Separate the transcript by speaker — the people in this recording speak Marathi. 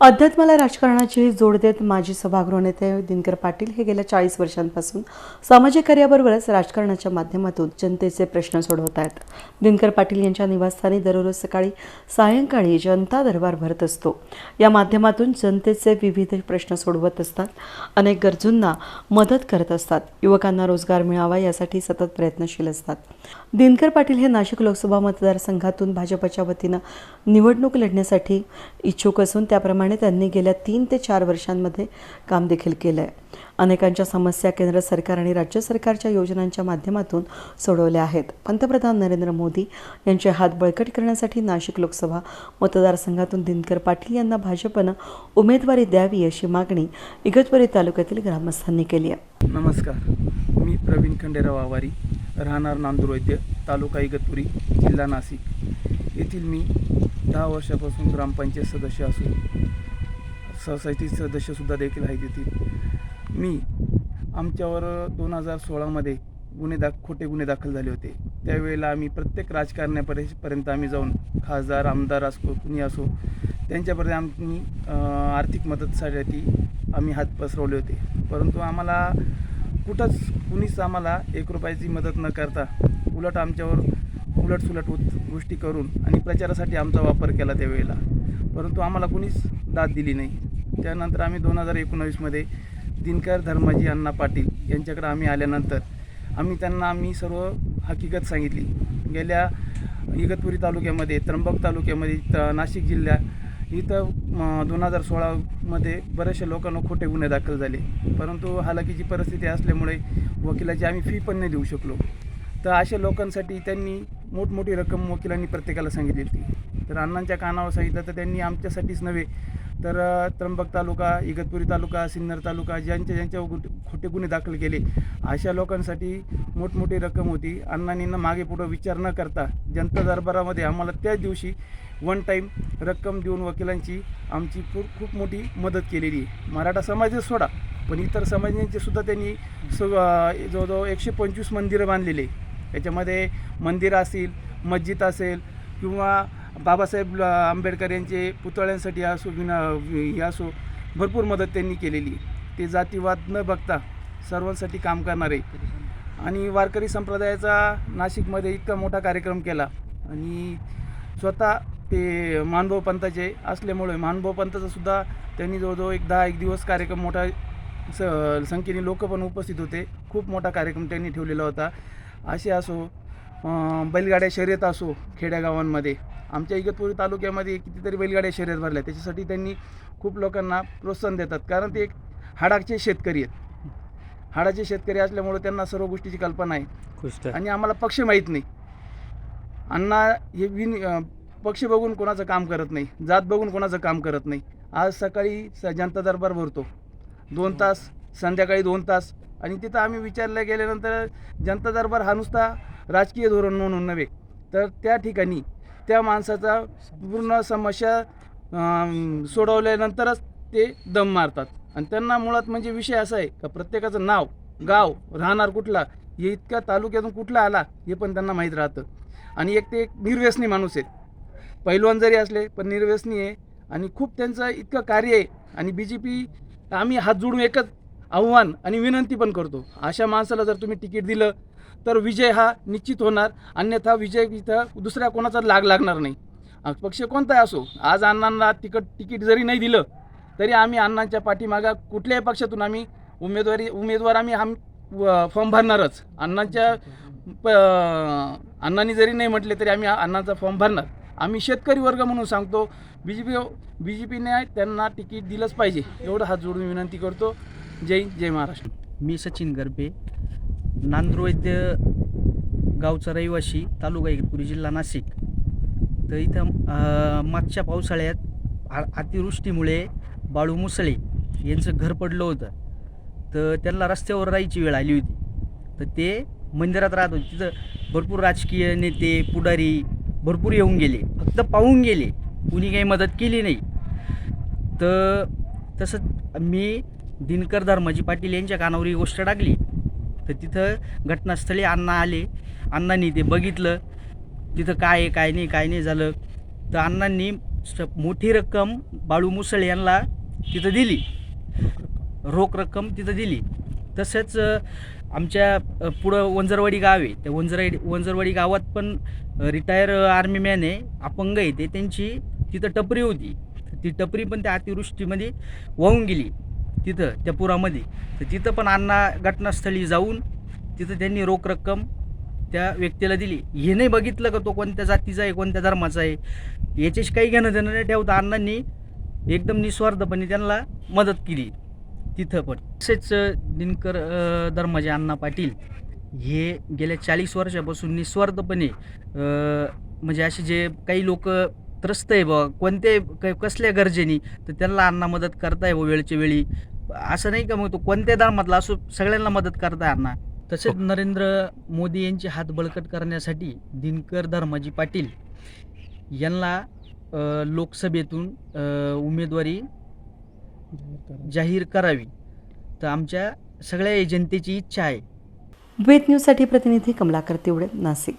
Speaker 1: अध्यात्माला राजकारणाची जोड देत माजी सभागृह नेते दिनकर पाटील हे गेल्या चाळीस वर्षांपासून सामाजिक कार्याबरोबरच राजकारणाच्या माध्यमातून जनतेचे प्रश्न सोडवत आहेत. दिनकर पाटील यांच्या निवासस्थानी दररोज सकाळी सायंकाळी जनता दरबार भरत असतो. या माध्यमातून जनतेचे विविध प्रश्न सोडवत असतात. अनेक गरजूंना मदत करत असतात. युवकांना रोजगार मिळावा यासाठी सतत प्रयत्नशील असतात. दिनकर पाटील हे नाशिक लोकसभा मतदारसंघातून भाजपच्या वतीनं निवडणूक लढण्यासाठी इच्छुक असून त्याप्रमाणे त्यांनी गेल्या तीन ते चार वर्षांमध्ये काम देखील केलं आहे अनेकांच्या समस्या केंद्र सरकार आणि राज्य सरकारच्या योजनांच्या माध्यमातून सोडवल्या आहेत. पंतप्रधान नरेंद्र मोदी यांचे हात बळकट करण्यासाठी नाशिक लोकसभा मतदारसंघातून दिनकर पाटील यांना भाजपनं उमेदवारी द्यावी अशी मागणी इगतपुरी तालुक्यातील ग्रामस्थांनी केली आहे.
Speaker 2: नमस्कार. मी प्रवीण खंडेराव आवारी राहणार नांदूर वैद्य तालुका इगतपुरी जिल्हा नाशिक. येथील मी दहा वर्षापासून ग्रामपंचायत सदस्य असून सोसायटी सदस्यसुद्धा देखील आहे तिथे. मी आमच्यावर दोन हजार सोळामध्ये गुन्हे दाख खोटे गुन्हे दाखल झाले होते. त्यावेळेला आम्ही प्रत्येक राजकारण्यापर्यपर्यंत आम्ही जाऊन खासदार आमदार असो कुणी असो त्यांच्यापर्यंत आम्ही आर्थिक मदतसाठी आम्ही हात पसरवले होते. परंतु आम्हाला कुठंच कुणीच आम्हाला एक रुपयाची मदत न करता उलट आमच्यावर उलटसुलट उत गोष्टी करून आणि प्रचारासाठी आमचा वापर केला त्यावेळेला. परंतु आम्हाला कुणीच दाद दिली नाही. त्यानंतर आम्ही दोन हजार एकोणावीसमध्ये दिनकर धर्माजी अण्णा पाटील यांच्याकडे आम्ही आल्यानंतर आम्ही त्यांना आम्ही सर्व हकीकत सांगितली. गेल्या इगतपुरी तालुक्यामध्ये त्र्यंबक तालुक्यामध्ये त- नाशिक जिल्ह्या इथं दोन हजार सोळामध्ये बऱ्याचशा लोकांना खोटे गुन्हे दाखल झाले. परंतु हालाकीची परिस्थिती असल्यामुळे वकिलाची आम्ही फी पण नाही देऊ शकलो. तर अशा लोकांसाठी त्यांनी मोठमोठी रक्कम वकिलांनी प्रत्येकाला सांगितली होती. तर अण्णांच्या कानावर सांगितलं तर त्यांनी आमच्यासाठीच नव्हे तर त्र्यंबक तालुका इगतपुरी तालुका सिन्नर तालुका ज्यांच्या ज्यांच्या खोटे गुन्हे दाखल केले अशा लोकांसाठी मोठमोठी रक्कम होती. अण्णांनींना मागे पुढं विचार न करता जनता दरबारामध्ये आम्हाला त्याच दिवशी वन टाईम रक्कम देऊन वकिलांची आमची खूप खूप मोठी मदत केलेली. आहे मराठा समाजच सोडा पण इतर समाजांचे सुद्धा त्यांनी स जवळजवळ एकशे पंचवीस मंदिरं बांधलेली. याच्यामध्ये मंदिर असेल मस्जिद असेल किंवा बाबासाहेब आंबेडकर यांचे पुतळ्यांसाठी असो विना हे असो भरपूर मदत त्यांनी केलेली. ते जातीवाद न बघता सर्वांसाठी काम करणारे. आणि वारकरी संप्रदायाचा नाशिकमध्ये इतका मोठा कार्यक्रम केला. आणि स्वतः ते मानभाऊ पंथाचे असल्यामुळे मानभाऊ पंथाचा सुद्धा त्यांनी जवळजवळ एक दहा एक दिवस कार्यक्रम मोठा स संख्येने लोक पण उपस्थित होते. खूप मोठा कार्यक्रम त्यांनी ठेवलेला होता. असे असो बैलगाड्या शर्यत असो खेड्यागावांमध्ये. आमच्या इगतपुरी तालुक्यामध्ये कितीतरी बैलगाड्या शर्यत भरल्या. त्याच्यासाठी त्यांनी खूप लोकांना प्रोत्साहन देतात. कारण ते एक हाडाचे शेतकरी आहेत. हाडाचे शेतकरी असल्यामुळे त्यांना सर्व गोष्टीची कल्पना आहे. आणि आम्हाला पक्ष माहीत नाही. अण्णा हे विन पक्ष बघून कोणाचं काम करत नाही. जात बघून कोणाचं काम करत नाही. आज सकाळी स जनता दरबार भरतो. दोन तास संध्याकाळी दोन तास आणि तिथं आम्ही विचारल्या गेल्यानंतर जनता दरबार हा नुसता राजकीय धोरण म्हणून नव्हे तर त्या ठिकाणी त्या माणसाचा पूर्ण समस्या सोडवल्यानंतरच ते दम मारतात. आणि त्यांना मुळात म्हणजे विषय असा आहे का प्रत्येकाचं नाव गाव राहणार कुठला हे इतक्या तालुक्यातून कुठला आला हे पण त्यांना माहीत राहतं. आणि एक ते एक निर्व्यसनी माणूस आहेत. पैलवान जरी असले पण निर्व्यसनी आहे. आणि खूप त्यांचं इतकं कार्य आहे. आणि बी जे पी आम्ही हात जोडून एकच आव्हान आणि विनंती पण करतो. अशा माणसाला जर तुम्ही तिकीट दिलं तर विजय हा निश्चित होणार. अन्यथा विजय इथं दुसऱ्या कोणाचा लाग लागणार नाही. पक्ष कोणताही असो आज अण्णांना तिकट तिकीट जरी नाही दिलं तरी आम्ही अण्णांच्या पाठीमागा कुठल्याही पक्षातून आम्ही उमेदवारी उमेदवार आम्ही आम फॉर्म भरणारच. अण्णांच्या प अण्णांनी जरी नाही म्हटले तरी आम्ही अण्णांचा फॉर्म भरणार. आम्ही शेतकरी वर्ग म्हणून सांगतो B J P B J पीने त्यांना तिकीट दिलंच पाहिजे. एवढं हात जोडून विनंती करतो. जय जय महाराष्ट्र.
Speaker 3: मी सचिन गरबे नांदुरवैद्य गावचा रहिवासी तालुका इगतपुरी जिल्हा नाशिक. तर इथं मागच्या पावसाळ्यात आ अतिवृष्टीमुळे बाळू मुसळे यांचं घर पडलं होतं. तर त्यांना रस्त्यावर राहायची वेळ आली होती. तर ते मंदिरात राहत होते. तिथं भरपूर राजकीय नेते पुढारी भरपूर येऊन गेले. फक्त पाहून गेले. कुणी काही मदत केली नाही. तर तसंच मी दिनकर धर्माजी पाटील यांच्या कानावर ही गोष्ट टाकली. तर तिथं घटनास्थळी अण्णा आले. अण्णांनी ते बघितलं. तिथं काय आहे काय नाही काय नाही झालं. तर अण्णांनी स- मोठी रक्कम बाळू मुसळ यांना तिथं दिली. रोख रक्कम तिथं दिली. तसंच आमच्या पुढं वंजरवाडी गाव आहे. त्या वंजरवाडी वंजरवाडी गावात पण रिटायर आर्मी मॅन आहे अपंग आहे. ते त्यांची तिथं टपरी होती. ती टपरी पण त्या अतिवृष्टीमध्ये वाहून गेली. तिथं त्या पुरामध्ये. तर तिथं पण अण्णा घटनास्थळी जाऊन तिथं त्यांनी रोख रक्कम त्या व्यक्तीला दिली. हे नाही बघितलं का तो कोणत्या जातीचा आहे कोणत्या धर्माचा आहे? याच्याशी काही घेणं देणं नाही ठेवता अण्णांनी एकदम निस्वार्थपणे त्यांना मदत केली. तिथं पण. तसेच दिनकर धर्माचे अण्णा पाटील हे गेल्या चाळीस वर्षापासून निस्वार्थपणे म्हणजे असे जे काही लोक त्रस्त आहे बा. कोणते क- कसल्या गरजेनी? तर त्यांना अण्णा मदत करताय बा वेळच्या वेळी. असं नाही का मग तो कोणत्या धर्मातला असो सगळ्यांना मदत करताय अण्णा. तसेच नरेंद्र मोदी यांचे हात बळकट करण्यासाठी दिनकर धर्माजी पाटील यांना लोकसभेतून उमेदवारी जाहीर करावी. तर आमच्या सगळ्या जनतेची इच्छा आहे.
Speaker 1: वेद न्यूजसाठी प्रतिनिधी कमलाकर तिवडे नाशिक.